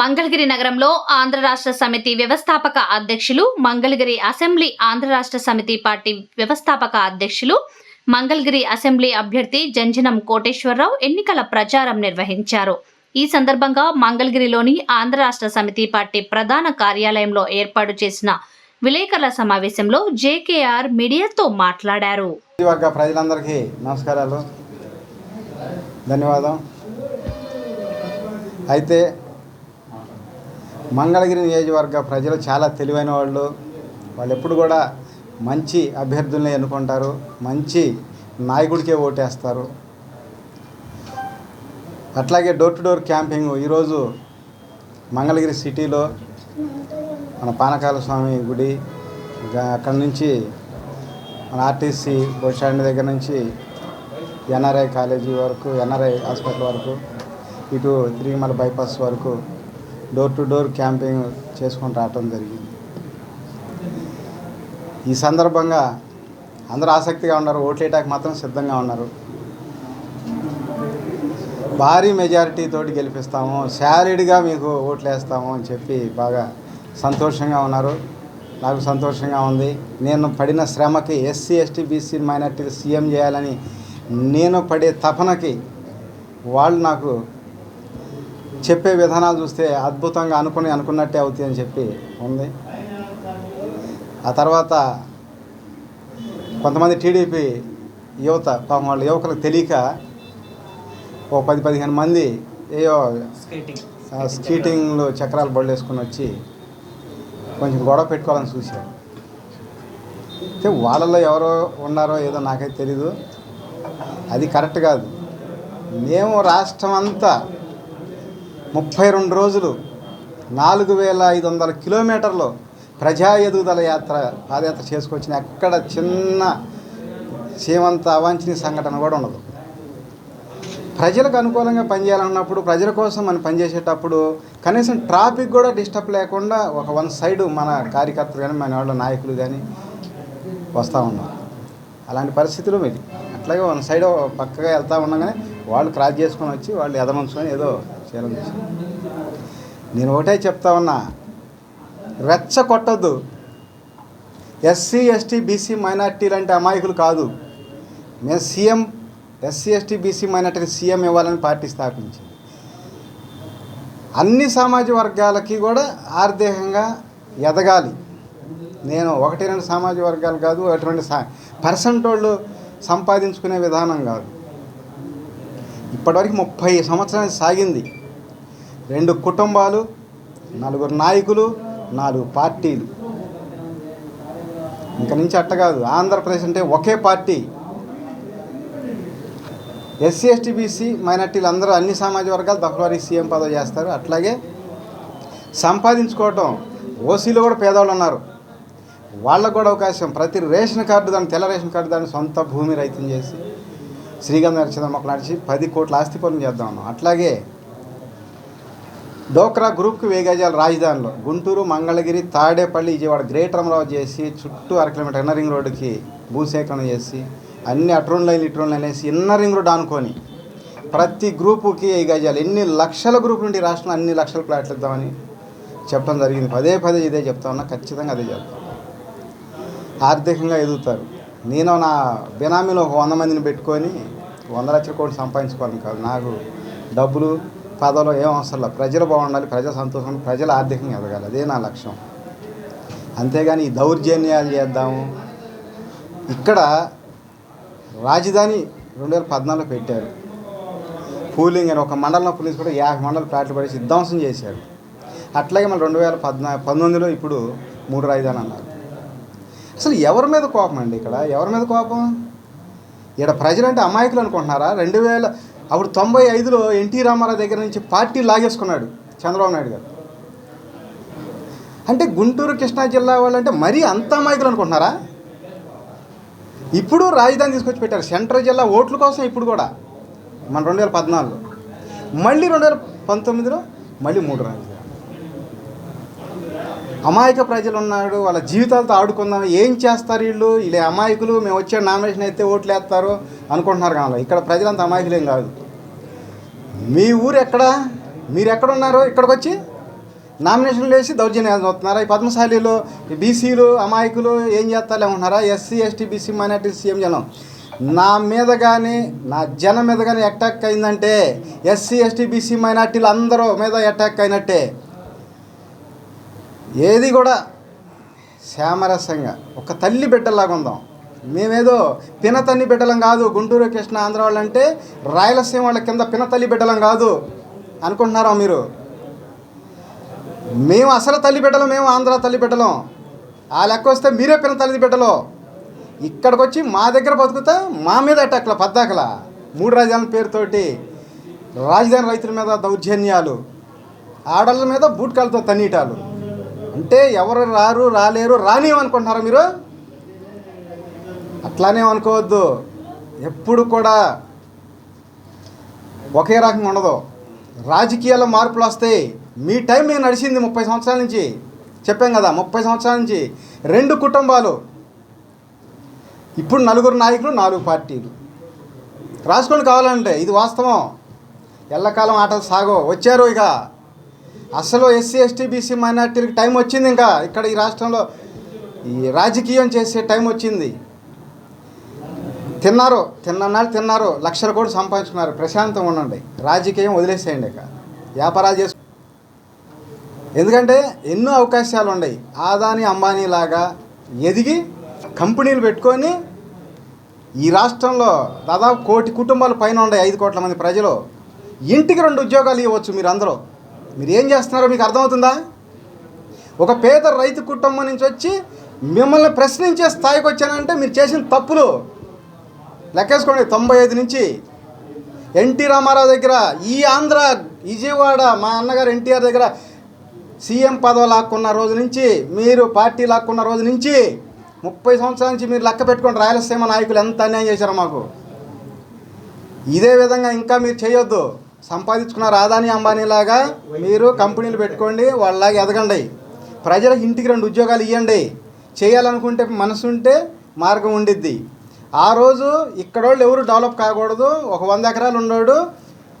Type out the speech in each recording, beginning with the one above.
మంగళగిరి నగరంలో ఆంధ్ర రాష్ట్ర సమితి వ్యవస్థాపక అధ్యక్షులు మంగళగిరి అసెంబ్లీ ఆంధ్ర రాష్ట్ర సమితి పార్టీ వ్యవస్థాపక అధ్యక్షులు మంగళగిరి అసెంబ్లీ అభ్యర్థి జంజనం కోటేశ్వరరావు ఎన్నికల ప్రచారం నిర్వహించారు. ఈ సందర్భంగా మంగళగిరిలోని ఆంధ్ర రాష్ట్ర సమితి పార్టీ ప్రధాన కార్యాలయంలో ఏర్పాటు చేసిన విలేకరుల సమావేశంలో జేకేఆర్ మీడియాతో మాట్లాడారు. ప్రజలందరికీ నమస్కారాలు. ధన్యవాదం. అయితే మంగళగిరి నియోజకవర్గ ప్రజలు చాలా తెలివైన వాళ్ళు. వాళ్ళు ఎప్పుడు కూడా మంచి అభ్యర్థుల్ని ఎన్నుకుంటారు. మంచి నాయకుడికే ఓటేస్తారు. అట్లాగే డోర్ టు డోర్ క్యాంపింగ్ ఈరోజు మంగళగిరి సిటీలో మన పానకాల స్వామి గుడి అక్కడి నుంచి మన ఆర్టీసీ బస్ స్టాండ్ దగ్గర నుంచి ఎన్ఆర్ఐ కాలేజీ వరకు ఎన్ఆర్ఐ హాస్పిటల్ వరకు ఇటు తిరిగిమల బైపాస్ వరకు డోర్ టు డోర్ క్యాంపింగ్ చేసుకొని రావటం జరిగింది. ఈ సందర్భంగా అందరూ ఆసక్తిగా ఉన్నారు ఓట్లేయటానికి మాత్రం సిద్ధంగా ఉన్నారు. భారీ మెజారిటీ తోటి గెలిపిస్తాము శాలిడ్గా మీకు ఓట్లు వేస్తాము అని చెప్పి బాగా సంతోషంగా ఉన్నారు. నాకు సంతోషంగా ఉంది. నేను పడిన శ్రమకి ఎస్సీ ఎస్టీ బీసీ మైనార్టీలు సీఎం చేయాలని నేను పడే తపనకి వాళ్ళు నాకు చెప్పే విధానాలు చూస్తే అద్భుతంగా అనుకుని అనుకున్నట్టే అవుతాయి అని చెప్పి ఉంది. ఆ తర్వాత కొంతమంది టీడీపీ యువత పాపం వాళ్ళు యువకులకు తెలియక ఓ పది పదిహేను మంది ఏయో స్కీటింగ్లో చక్రాలు బళ్ళు వేసుకొని వచ్చి కొంచెం గొడవ పెట్టుకోవాలని చూశారు. అయితే వాళ్ళలో ఎవరో ఉన్నారో ఏదో నాకైతే తెలీదు. అది కరెక్ట్ కాదు. మేము రాష్ట్రం అంతా ముప్పై రెండు రోజులు నాలుగు వేల ఐదు వందల కిలోమీటర్లు ప్రజా ఎదుగుదల యాత్ర పాదయాత్ర చేసుకొచ్చిన ఎక్కడ చిన్న సీమంత అవాంఛనీయ సంఘటన కూడా ఉండదు. ప్రజలకు అనుకూలంగా పనిచేయాలన్నప్పుడు ప్రజల కోసం మనం పనిచేసేటప్పుడు కనీసం ట్రాఫిక్ కూడా డిస్టర్బ్ లేకుండా ఒక వన్ సైడ్ మన కార్యకర్తలు కానీ మన వాళ్ళ నాయకులు కానీ వస్తూ ఉన్నారు. అలాంటి పరిస్థితులు మీది. అట్లాగే వన్ సైడ్ పక్కగా వెళ్తూ ఉండగానే వాళ్ళు క్రాస్ చేసుకొని వచ్చి వాళ్ళు ఎదమంచుకొని ఏదో చేయాలని నేను ఒకటే చెప్తా ఉన్నా రెచ్చ కొట్టద్దు ఎస్సీ ఎస్టీ బీసీ మైనార్టీలు అంటే అమాయకులు కాదు. మేము సీఎం ఎస్సీ ఎస్టీ బీసీ మైనార్టీని సీఎం ఇవ్వాలని పార్టీ స్థాపించింది. అన్ని సమాజ వర్గాలకి కూడా ఆర్థికంగా ఎదగాలి. నేను ఒకటి రెండు సామాజిక వర్గాలు కాదు ఒకటి రెండు సా పర్సెంట్ వాళ్ళు సంపాదించుకునే విధానం కాదు. ఇప్పటివరకు ముప్పై సంవత్సరాలు సాగింది. రెండు కుటుంబాలు నలుగురు నాయకులు నాలుగు పార్టీలు. ఇంక నుంచి అట్ట కాదు ఆంధ్రప్రదేశ్ అంటే ఒకే పార్టీ. ఎస్సీ ఎస్టీ బీసీ మైనార్టీలు అందరూ అన్ని సామాజిక వర్గాలు దఫలవారీ సీఎం పదవి చేస్తారు. అట్లాగే సంపాదించుకోవటం ఓసీలో కూడా పేదవాళ్ళు ఉన్నారు. వాళ్ళకు కూడా అవకాశం. ప్రతి రేషన్ కార్డు దాన్ని తెల్ల రేషన్ కార్డు దాన్ని సొంత భూమి రైతులు చేసి శ్రీగంధ నడిచిన మొక్కలు నడిచి పది కోట్ల ఆస్తి పనులు చేద్దాం అట్లాగే డోక్రా గ్రూప్కి వేగజాల రాజధానిలో. గుంటూరు మంగళగిరి తాడేపల్లి విజయవాడ గ్రేటర్ అమరావతి చేసి చుట్టూ అర కిలోమీటర్ ఇన్నర్ రింగ్ రోడ్డుకి భూసేకరణ చేసి అన్ని అట్రోన్ లైన్ ఇట్రోన్ లైన్ వేసి ఇన్నర్ రింగ్ రోడ్ అనుకొని ప్రతి గ్రూపుకి ఈ గజాలు ఎన్ని లక్షల గ్రూప్ నుండి రాష్ట్రంలో అన్ని లక్షల ప్లాట్లు ఇద్దామని చెప్పడం జరిగింది. పదే పదే ఇదే చెప్తా ఉన్నా ఖచ్చితంగా అదే చెప్తాను ఆర్థికంగా ఎదుగుతారు. నేను నా బినామీలో ఒక వంద మందిని పెట్టుకొని వంద లక్షల కోట్లు సంపాదించుకోవాలని కాదు. నాకు డబ్బులు పదవులు ఏం అవసరం లేదు. ప్రజలు బాగుండాలి ప్రజల సంతోషం ప్రజలు ఆర్థికంగా ఎదగాలి. అదే నా లక్ష్యం. అంతేగాని ఈ దౌర్జన్యాలు చేద్దాము. ఇక్కడ రాజధాని రెండు వేల పద్నాలుగులో పెట్టారు. పూలింగ్ అని ఒక మండలం పోలీస్ కూడా యాభై మండల ప్లాట్లు పడేసి విధ్వంసం చేశారు. అట్లాగే మళ్ళీ రెండు వేల పద్నా పంతొమ్మిదిలో ఇప్పుడు మూడు రాజధాని అన్నారు. అసలు ఎవరి మీద కోపం అండి ఇక్కడ? ఎవరి మీద కోపం? ఇక్కడ ప్రజలంటే అమాయకులు అనుకుంటున్నారా? రెండు వేల అప్పుడు తొంభై ఐదులో ఎన్టీ రామారావు దగ్గర నుంచి పార్టీ లాగేసుకున్నాడు చంద్రబాబు నాయుడు గారు. అంటే గుంటూరు కృష్ణా జిల్లా వాళ్ళంటే మరీ అంత అమాయకులు అనుకుంటున్నారా? ఇప్పుడు రాజధాని తీసుకొచ్చి పెట్టారు. సెంట్రల్ జిల్లా ఓట్ల కోసం ఇప్పుడు కూడా. మన రెండు వేల పద్నాలుగులో. మళ్ళీ రెండు వేల పంతొమ్మిదిలో మళ్ళీ మూడు రాజధాని. అమాయక ప్రజలు ఉన్నాడు వాళ్ళ జీవితాలతో ఆడుకుందాం ఏం చేస్తారు వీళ్ళు? వీళ్ళ అమాయకులు మేము వచ్చే నామినేషన్ అయితే ఓట్లు వేస్తారు అనుకుంటున్నారు కానీ ఇక్కడ ప్రజలంతా అమాయకులేం కాదు. మీ ఊరు ఎక్కడ? మీరు ఎక్కడ ఉన్నారో ఇక్కడికి వచ్చి నామినేషన్లు వేసి దౌర్జన్యాలు అవుతున్నారా ఈ పద్మశాలిలో బీసీలు అమాయకులు ఏం చేస్తారు? ఏమంటున్నారా? SC ST BC minority CM జనం. నా మీద కానీ నా జనం మీద కానీ అటాక్ అయిందంటే ఎస్సీ ఎస్టీ బీసీ మైనార్టీలు అందరూ మీద అటాక్ అయినట్టే. ఏది కూడా సామరస్యంగా ఒక తల్లి బిడ్డలాగా ఉందాం. మేమేదో పినతల్లి బిడ్డలం కాదు గుంటూరు కృష్ణ ఆంధ్ర వాళ్ళు అంటే రాయలసీమ వాళ్ళ కింద పినతల్లి బిడ్డలం కాదు అనుకుంటున్నారా మీరు? మేము అసలు తల్లి బిడ్డలం మేము ఆంధ్ర తల్లి బిడ్డలం. ఆ లెక్క వస్తే మీరే పిన తల్లి బిడ్డలు. ఇక్కడికి వచ్చి మా దగ్గర బతుకుతా మా మీద అటాక్ల పద్దాకల. మూడు రాజధానుల పేరుతోటి రాజధాని రైతుల మీద దౌర్జన్యాలు ఆడళ్ళ మీద బూట్కాలతో తన్నీటాలు. అంటే ఎవరు రారు రాలేరు రానివనుకుంటున్నారా మీరు? అట్లానే అనుకోవద్దు. ఎప్పుడు కూడా ఒకే రకంగా ఉండదు. రాజకీయాల్లో మార్పులు వస్తాయి. మీ టైం మేము నడిచింది ముప్పై సంవత్సరాల నుంచి. చెప్పాం కదా ముప్పై సంవత్సరాల నుంచి. రెండు కుటుంబాలు. ఇప్పుడు నలుగురు నాయకులు నాలుగు పార్టీలు. రాసుకొని కావాలంటే ఇది వాస్తవం. ఎల్లకాలం ఆటలు సాగో వచ్చారు ఇక. అసలు ఎస్సీ ఎస్టీ బీసీ మైనార్టీలకు టైం వచ్చింది ఇంకా. ఇక్కడ ఈ రాష్ట్రంలో ఈ రాజకీయం చేసే టైం వచ్చింది. తిన్నారు తిన్ననాడు తిన్నారు లక్షలు కూడా సంపాదించుకున్నారు. ప్రశాంతంగా ఉండండి. రాజకీయం వదిలేసేయండి ఇక. వ్యాపారాలు చేసు ఎందుకంటే ఎన్నో అవకాశాలు ఉన్నాయి. ఆదాని అంబానీ లాగా ఎదిగి కంపెనీలు పెట్టుకొని ఈ రాష్ట్రంలో దాదాపు కోటి కుటుంబాలు పైన ఉన్నాయి ఐదు కోట్ల మంది ప్రజలు. ఇంటికి రెండు ఉద్యోగాలు ఇవ్వచ్చు మీరు అందరూ. మీరు ఏం చేస్తున్నారో మీకు అర్థమవుతుందా? ఒక పేద రైతు కుటుంబం నుంచి వచ్చి మిమ్మల్ని ప్రశ్నించే స్థాయికి వచ్చానంటే మీరు చేసిన తప్పులు. లెక్కేసుకోండి తొంభై ఐదు నుంచి. ఎన్టీ రామారావు దగ్గర ఈ ఆంధ్ర విజయవాడ మా అన్నగారు ఎన్టీఆర్ దగ్గర సీఎం పదవి లాక్కున్న రోజు నుంచి మీరు పార్టీ లాక్కున్న రోజు నుంచి ముప్పై సంవత్సరాల నుంచి మీరు లెక్క పెట్టుకోండి రాయలసీమ నాయకులు ఎంత అన్యాయం చేశారో మాకు. ఇదే విధంగా ఇంకా మీరు చేయొద్దు. సంపాదించుకున్న రాధాని అంబానీ లాగా మీరు కంపెనీలు పెట్టుకోండి వాళ్ళలాగా ఎదగండి. ప్రజలకు ఇంటికి రెండు ఉద్యోగాలు ఇవ్వండి చేయాలనుకుంటే మనసు ఉంటే మార్గం ఉండిద్ది. ఆ రోజు ఇక్కడ వాళ్ళు ఎవరు డెవలప్ కాకూడదు. ఒక వంద ఎకరాలు ఉన్నాడు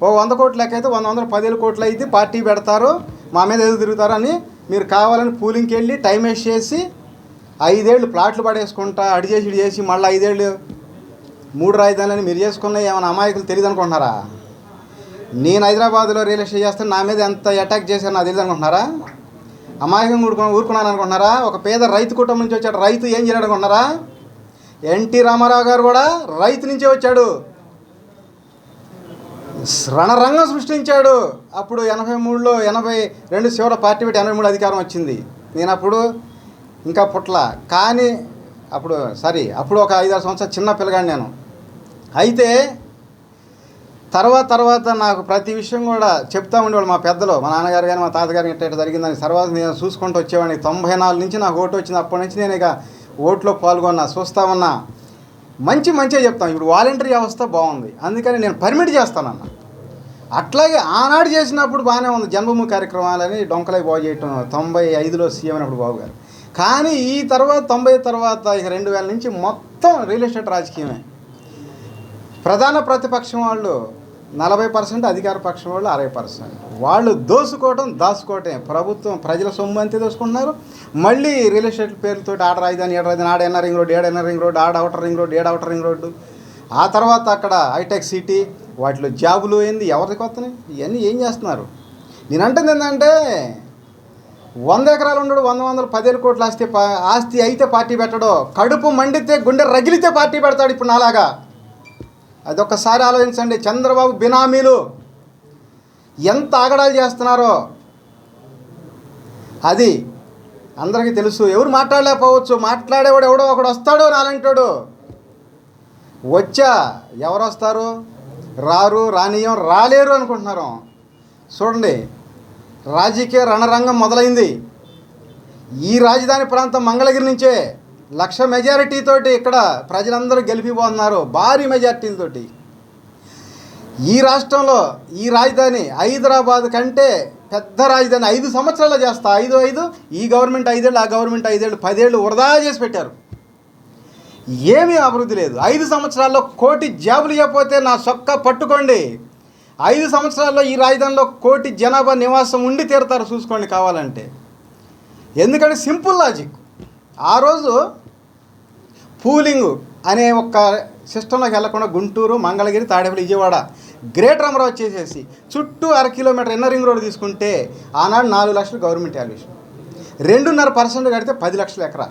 ఒక వంద కోట్ల లెక్క అయితే వంద వందల పదివేల కోట్లు అయితే పార్టీ పెడతారు. మా మీద ఎదురు తిరుగుతారని మీరు కావాలని పూలింగ్కి వెళ్ళి టైం వేస్ట్ చేసి ఐదేళ్ళు ప్లాట్లు పడేసుకుంటా అడి చేసి ఇడి చేసి మళ్ళీ ఐదేళ్ళు మూడు రాజధానులని మీరు చేసుకున్న ఏమైనా అమాయకులు తెలియదు అనుకుంటున్నారా నేను హైదరాబాద్లో రియల్ ఎస్టేట్ చేస్తే నా మీద ఎంత అటాక్ చేశాను నాకు తెలియదు అనుకుంటున్నారా? అమాయకంగా ఊరుకున్నా ఊరుకున్నాను అనుకుంటున్నారా? ఒక పేద రైతు కుటుంబం నుంచి వచ్చాడు. రైతు ఏం చేయడు అనుకుంటున్నారా? ఎన్టీ రామారావు గారు కూడా రైతు నుంచే వచ్చాడు. రణరంగం సృష్టించాడు. అప్పుడు ఎనభై మూడులో ఎనభై రెండు చివర పార్టీ పెట్టి ఎనభై మూడు అధికారం వచ్చింది. నేను అప్పుడు ఇంకా పుట్ల. కానీ అప్పుడు సారీ అప్పుడు ఒక ఐదారు సంవత్సరాలు చిన్న పిల్లగాడు నేను. అయితే తర్వాత తర్వాత నాకు ప్రతి విషయం కూడా చెప్తా ఉండేవాడు మా పెద్దలు. మా నాన్నగారు కానీ మా తాతగారు ఇట్లా ఇట్లా జరిగిందని తర్వాత నేను చూసుకుంటూ వచ్చేవాడిని. తొంభై నాలుగు నుంచి నాకు ఓటు వచ్చింది. అప్పటి నుంచి నేను ఇక ఓట్లో పాల్గొన్నా చూస్తా ఉన్నా. మంచి మంచిగా చెప్తాం. ఇప్పుడు వాలంటరీ వ్యవస్థ బాగుంది. అందుకని నేను పర్మిట్ చేస్తానన్న. అట్లాగే ఆనాడు చేసినప్పుడు బాగానే ఉంది. జన్మభూమి కార్యక్రమాలని డొంకలై బాగు చేయటం. తొంభై ఐదులో సీఎం అయినప్పుడు బాబు గారు. కానీ ఈ తర్వాత తొంభై తర్వాత ఇక రెండు వేల నుంచి మొత్తం రియల్ ఎస్టేట్ రాజకీయమే. ప్రధాన ప్రతిపక్షం వాళ్ళు నలభై పర్సెంట్ అధికార పక్షం వాళ్ళు అరవై పర్సెంట్. వాళ్ళు దోసుకోవటం దాచుకోవటం ప్రభుత్వం ప్రజల సొమ్ము అంతే దోసుకుంటున్నారు. మళ్ళీ రియల్ ఎస్టేట్ పేరుతో ఆడ రాజధాని ఏడ రాజధాని ఆడ ఎన్న రింగ్ రోడ్ ఏడ ఎన్న రింగ్ రోడ్ ఆడ అవుటర్ రింగ్ రోడ్ ఏడ అవుటర్ రింగ్ రోడ్డు. ఆ తర్వాత అక్కడ హైటెక్ సిటీ వాటిలో జాబులు ఏంది ఎవరికి వస్తున్నాయి ఇవన్నీ ఏం చేస్తున్నారు? నేను అంటుంది ఏంటంటే వంద ఎకరాలు ఉండడు వంద వందలు పదిహేను కోట్ల ఆస్తి పా- ఆస్తి అయితే పార్టీ పెట్టడు కడుపు మండితే గుండె రగిలితే పార్టీ పెడతాడు ఇప్పుడు నాలాగా. అదొకసారి ఆలోచించండి. చంద్రబాబు బినామీలు ఎంత ఆగడాలు చేస్తున్నారో అది అందరికీ తెలుసు. ఎవరు మాట్లాడలేకపోవచ్చు. మాట్లాడేవాడు ఎవడో ఒకడు వస్తాడు నాలంటాడు వచ్చా ఎవరు వస్తారు రారు రానియం రాలేరు అనుకుంటున్నారు. చూడండి రాజకీయ రణరంగం మొదలైంది. ఈ రాజధాని ప్రాంతం మంగళగిరి నుంచే లక్ష మెజారిటీతోటి ఇక్కడ ప్రజలందరూ గెలిపిపోతున్నారు భారీ మెజారిటీలతోటి ఈ రాష్ట్రంలో ఈ రాజధాని హైదరాబాద్ కంటే పెద్ద రాజధాని ఐదు సంవత్సరాలు చేస్తా. ఐదు ఐదు ఈ గవర్నమెంట్ ఐదేళ్ళు ఆ గవర్నమెంట్ ఐదేళ్ళు పదేళ్ళు వృధా చేసి పెట్టారు. ఏమీ అభివృద్ధి లేదు. ఐదు సంవత్సరాల్లో కోటి జాబులు ఇవ్వకపోతే నా సొక్క పట్టుకోండి. ఐదు సంవత్సరాల్లో ఈ రాజధానిలో కోటి జనాభా నివాసం ఉండి తీరుతారు చూసుకోండి కావాలంటే. ఎందుకంటే సింపుల్ లాజిక్. ఆ రోజు పూలింగ్ అనే ఒక సిస్టంలోకి వెళ్ళకుండా గుంటూరు మంగళగిరి తాడేపల్లి విజయవాడ గ్రేటర్ అమరావతి చేసేసి చుట్టూ అర కిలోమీటర్ ఇన్నర్ రింగ్ రోడ్ తీసుకుంటే ఆనాడు నాలుగు లక్షలు గవర్నమెంట్ వాల్యుయేషన్. రెండున్నర పర్సెంట్ కడితే పది లక్షల ఎకరా.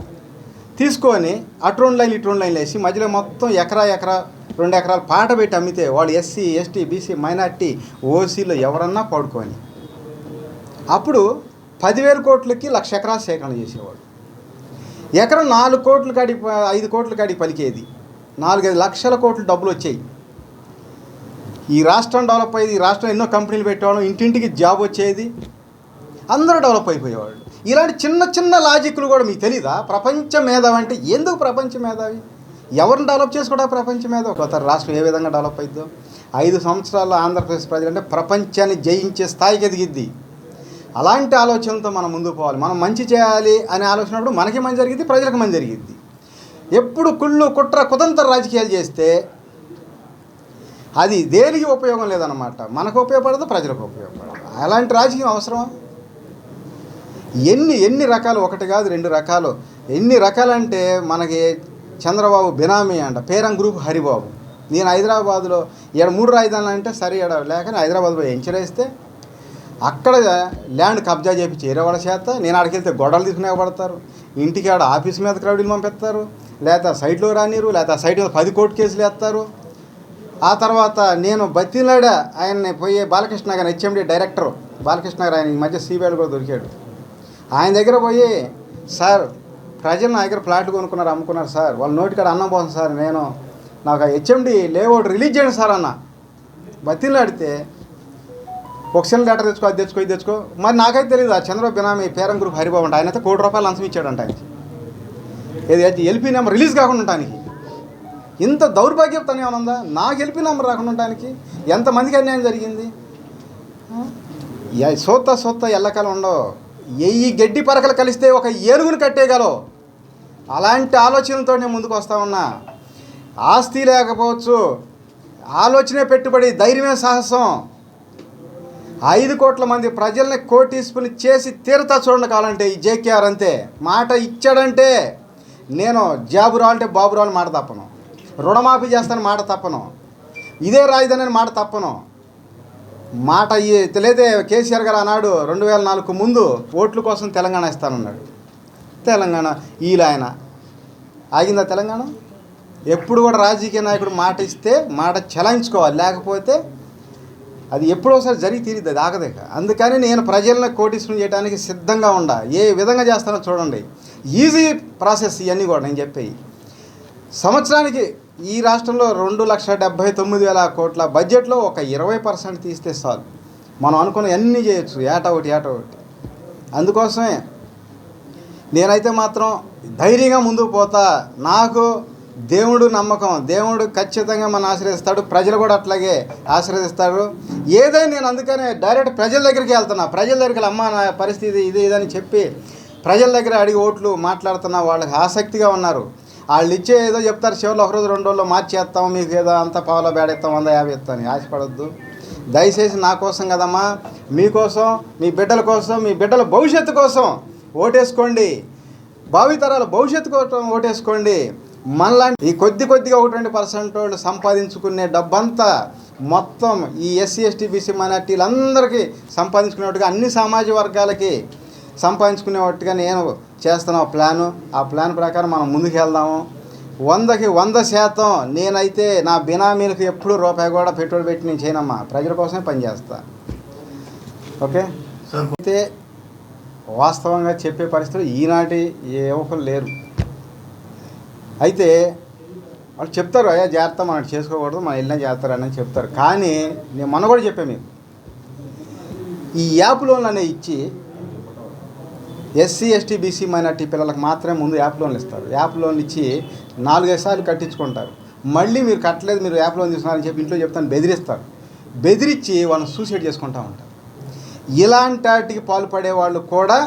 తీసుకొని అటు రెండు లైన్లు ఇటు రెండు లైన్లు వేసి మధ్యలో మొత్తం ఎకరా ఎకరా రెండు ఎకరాలు పాట పెట్టి అమ్మితే వాళ్ళు ఎస్సీ ఎస్టీ బీసీ మైనార్టీ ఓసీలో ఎవరన్నా పడుకొని. అప్పుడు పదివేల కోట్లకి లక్ష ఎకరాలు సేకరణ చేసేవాడు ఎకరం నాలుగు కోట్ల కాడి ఐదు కోట్ల కాడి పలికేది. నాలుగైదు లక్షల కోట్ల డబ్బులు వచ్చాయి. ఈ రాష్ట్రం డెవలప్ అయ్యేది ఈ రాష్ట్రం ఎన్నో కంపెనీలు పెట్టేవాళ్ళం ఇంటింటికి జాబ్ వచ్చేది. అందరూ డెవలప్ అయిపోయేవాళ్ళు. ఇలాంటి చిన్న చిన్న లాజిక్లు కూడా మీకు తెలీదా? ప్రపంచ మేధావి అంటే ఎందుకు ప్రపంచ మేధావి? ఎవరిని డెవలప్ చేసుకోవడా ప్రపంచ మేధావి? కొత్త రాష్ట్రం ఏ విధంగా డెవలప్ అయిద్దో? ఐదు సంవత్సరాల ఆంధ్రప్రదేశ్ ప్రజలు అంటే ప్రపంచాన్ని జయించే స్థాయికి ఎదిగిద్ది. అలాంటి ఆలోచనలతో మనం ముందుకు పోవాలి. మనం మంచి చేయాలి అనే ఆలోచనప్పుడు మనకి మంచి జరిగింది ప్రజలకు మంచి జరిగింది ఎప్పుడు కుళ్ళు కుట్ర కుతంత్ర రాజకీయాలు చేస్తే అది దేనికి ఉపయోగం లేదన్నమాట. మనకు ఉపయోగపడదు ప్రజలకు ఉపయోగపడదు. అలాంటి రాజకీయం అవసరమా? ఎన్ని ఎన్ని రకాలు ఒకటి కాదు రెండు రకాలు. ఎన్ని రకాలంటే మనకి చంద్రబాబు బినామీ అంట పేరం గ్రూప్ హరిబాబు. నేను హైదరాబాద్లో ఇక్కడ మూడు రాజధానులు అంటే సరే ఈడ లేక హైదరాబాద్ పోయి ఎంచరేస్తే అక్కడ ల్యాండ్ కబ్జా చేపించి వేరే వాళ్ళ చేత నేను ఆడికెళ్తే గొడవలు తీసుకునే పడతారు ఇంటికి ఆడ ఆఫీస్ మీద క్రౌడీలు పంపిస్తారు. లేకపోతే సైట్లో రానిరు లేకపోతే ఆ సైట్ మీద పది కోటి కేసులు వేస్తారు. ఆ తర్వాత నేను బతిలాడ ఆయన్ని పోయి బాలకృష్ణ గారు హెచ్ఎండి డైరెక్టర్ బాలకృష్ణ గారు ఆయన ఈ మధ్య సిబిఐలు కూడా దొరికాడు. ఆయన దగ్గర పోయి సార్ ప్రజలు నా దగ్గర ప్లాట్ కొనుక్కున్నారు అమ్ముకున్నారు సార్. వాళ్ళ నోటికాడ అన్నం పోతుంది సార్. నేను నాకు హెచ్ఎండి లేఅవుట్ రిలీజ్ చేయండి సార్ అన్న. బతిలాడితే ఒక సెల్ లెటర్ తెచ్చుకో అది తెచ్చుకో ఇది తెచ్చుకో. మరి నాకైతే తెలియదు ఆ చంద్రబాబు బినామీ పేరం గ్రూప్ హరిబాబు అంటే ఆయన అయితే కోటి రూపాయలు లంచం ఇచ్చాడంట ఆయనకి. ఏది ఎల్పీ నెంబర్ రిలీజ్ కాకుండా ఉండటానికి ఇంత దౌర్భాగ్యతనే ఏమైనా ఉందా? నాకు ఎల్పీ నెంబర్ రాకుండా ఉండటానికి ఎంతమందికి అన్యాయం జరిగింది? యా- సోత్త సోత్త ఎల్లకాలం ఉండవు. ఎయ్యి గడ్డి పరకలు కలిస్తే ఒక ఏనుగును కట్టేయగలవు. అలాంటి ఆలోచనలతో నేను ముందుకు వస్తా ఉన్నా. ఆస్తి లేకపోవచ్చు. ఆలోచనే పెట్టుబడి ధైర్యమే సాహసం. ఐదు కోట్ల మంది ప్రజల్ని కోటీసుకుని చేసి తీరతా చూడండి కావాలంటే ఈ జేకేఆర్ అంతే. మాట ఇచ్చాడంటే నేను జాబురావు అంటే బాబురావు మాట తప్పను. రుణమాఫీ చేస్తాను మాట తప్పను. ఇదే రాజధాని అని మాట తప్పను. మాట తెలియదే కేసీఆర్ గారు అన్నాడు రెండు వేల నాలుగు ముందు ఓట్ల కోసం తెలంగాణ ఇస్తానన్నాడు. తెలంగాణ ఈలాయన ఆగిందా తెలంగాణ? ఎప్పుడు కూడా రాజకీయ నాయకుడు మాట ఇస్తే మాట చలాయించుకోవాలి. లేకపోతే అది ఎప్పుడో ఒకసారి జరిగి తీరిద్ది అది ఆగదేక అందుకని నేను ప్రజలను కోటీశ్వరం చేయడానికి సిద్ధంగా ఉండా. ఏ విధంగా చేస్తానో చూడండి. ఈజీ ప్రాసెస్ ఇవన్నీ కూడా నేను చెప్పేవి సంవత్సరానికి ఈ రాష్ట్రంలో రెండు లక్షల డెబ్బై తొమ్మిది వేల కోట్ల బడ్జెట్లో ఒక ఇరవై పర్సెంట్ తీస్తే చాలు. మనం అనుకున్న అన్నీ చేయొచ్చు ఏటా ఒకటి ఏటా ఒకటి. అందుకోసమే నేనైతే మాత్రం ధైర్యంగా ముందుకు పోతా. నాకు దేవుడు నమ్మకం. దేవుడు ఖచ్చితంగా మనం ఆశ్రయిస్తాడు ప్రజలు కూడా అట్లాగే ఆశ్రయిస్తారు ఏదైనా నేను అందుకనే డైరెక్ట్ ప్రజల దగ్గరికి వెళ్తున్నా. ప్రజల దగ్గరికి అమ్మ అమ్మా నా పరిస్థితి ఇది ఇదని చెప్పి ప్రజల దగ్గర అడిగి ఓట్లు మాట్లాడుతున్నా వాళ్ళకి ఆసక్తిగా ఉన్నారు. వాళ్ళు ఇచ్చే ఏదో చెప్తారు చివరిలో ఒకరోజు రెండు రోజుల్లో మార్చేస్తాం మీకు ఏదో అంత పావులో బేడెత్తాం వంద యాభై ఇస్తాను ఆశపడద్దు. దయచేసి నా కోసం కదమ్మా మీకోసం మీ బిడ్డల కోసం మీ బిడ్డల భవిష్యత్తు కోసం ఓటేసుకోండి. భావితరాల భవిష్యత్తు కోసం ఓటేసుకోండి. మనలాంటి ఈ కొద్ది కొద్దిగా ఒకటి రెండు పర్సెంట్ వాళ్ళు సంపాదించుకునే డబ్బంతా మొత్తం ఈ ఎస్సీ ఎస్టీ బీసీ మైనార్టీలందరికీ సంపాదించుకునేట్టుగా అన్ని సామాజిక వర్గాలకి సంపాదించుకునేట్టుగా నేను చేస్తున్న ప్లాను. ఆ ప్లాన్ ప్రకారం మనం ముందుకు వెళ్దాము వందకి వంద శాతం నేనైతే నా బినామీలకు ఎప్పుడు రూపాయి కూడా పెట్టుబడి పెట్టి నేను చేయనమ్మా. ప్రజల కోసమే పనిచేస్తా ఓకే? అయితే వాస్తవంగా చెప్పే పరిస్థితులు ఈనాటి ఏ యువకులు లేరు. అయితే వాళ్ళు చెప్తారు అయ్యా జాగ్రత్త మనం చేసుకోకూడదు మనం వెళ్ళినా జాగ్రత్త అని చెప్తారు. కానీ నేను మొన్న కూడా చెప్పాను మీకు. ఈ యాప్ లోన్లు అనేవి ఇచ్చి ఎస్సీ ఎస్టీ బీసీ మైనార్టీ పిల్లలకు మాత్రమే ముందు యాప్ లోన్లు ఇస్తారు. యాప్ లోన్లు ఇచ్చి నాలుగైదు సార్లు కట్టించుకుంటారు. మళ్ళీ మీరు కట్టలేదు మీరు యాప్ లోన్ తీసుకున్నారని చెప్పి ఇంట్లో చెప్తాను బెదిరిస్తారు. బెదిరించి వాళ్ళని సూసైడ్ చేసుకుంటా ఉంటారు. ఇలాంటి వాటికి పాల్పడే వాళ్ళు కూడా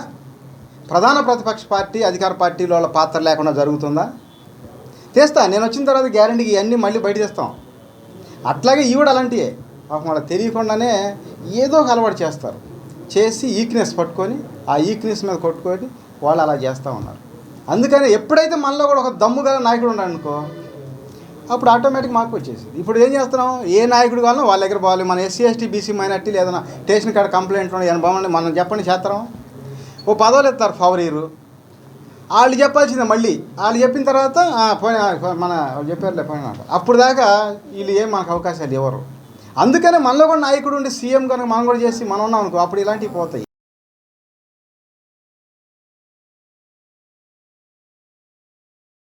ప్రధాన ప్రతిపక్ష పార్టీ అధికార పార్టీలో వాళ్ళ పాత్ర లేకుండా జరుగుతుందా? తెస్తా నేను వచ్చిన తర్వాత గ్యారంటీకి ఇవన్నీ మళ్ళీ బయట తెస్తాం. అట్లాగే ఈవిడ అలాంటివే మాకు మళ్ళీ తెలియకుండానే ఏదో ఒక అలవాటు చేస్తారు. చేసి ఈక్నెస్ పట్టుకొని ఆ ఈక్నెస్ మీద కొట్టుకొని వాళ్ళు అలా చేస్తూ ఉన్నారు. అందుకని ఎప్పుడైతే మనలో కూడా ఒక దమ్ము గల నాయకుడు ఉన్నాడు అనుకో అప్పుడు ఆటోమేటిక్ మాకు వచ్చేసింది. ఇప్పుడు ఏం చేస్తున్నాం? ఏ నాయకుడు కావాలో వాళ్ళ దగ్గర పోవాలి. మన ఎస్సీ ఎస్టీ బీసీ మైనార్టీలు ఏదైనా స్టేషన్ కాడ కంప్లైంట్ ఉన్నాయి ఏమైనా మనం చెప్పండి చేస్తాం ఓ పదవులు ఎత్తారు ఫవరీరు వాళ్ళు చెప్పాల్సిందే మళ్ళీ. వాళ్ళు చెప్పిన తర్వాత పోయిన మన చెప్పారులే పోయిన అప్పుడు దాకా వీళ్ళు ఏం మనకు అవకాశాలు ఇవ్వరు. అందుకనే మనలో కూడా నాయకుడు ఉండి సీఎం కనుక మనం కూడా చేసి మనం ఉన్నాం అనుకో అప్పుడు ఇలాంటివి పోతాయి.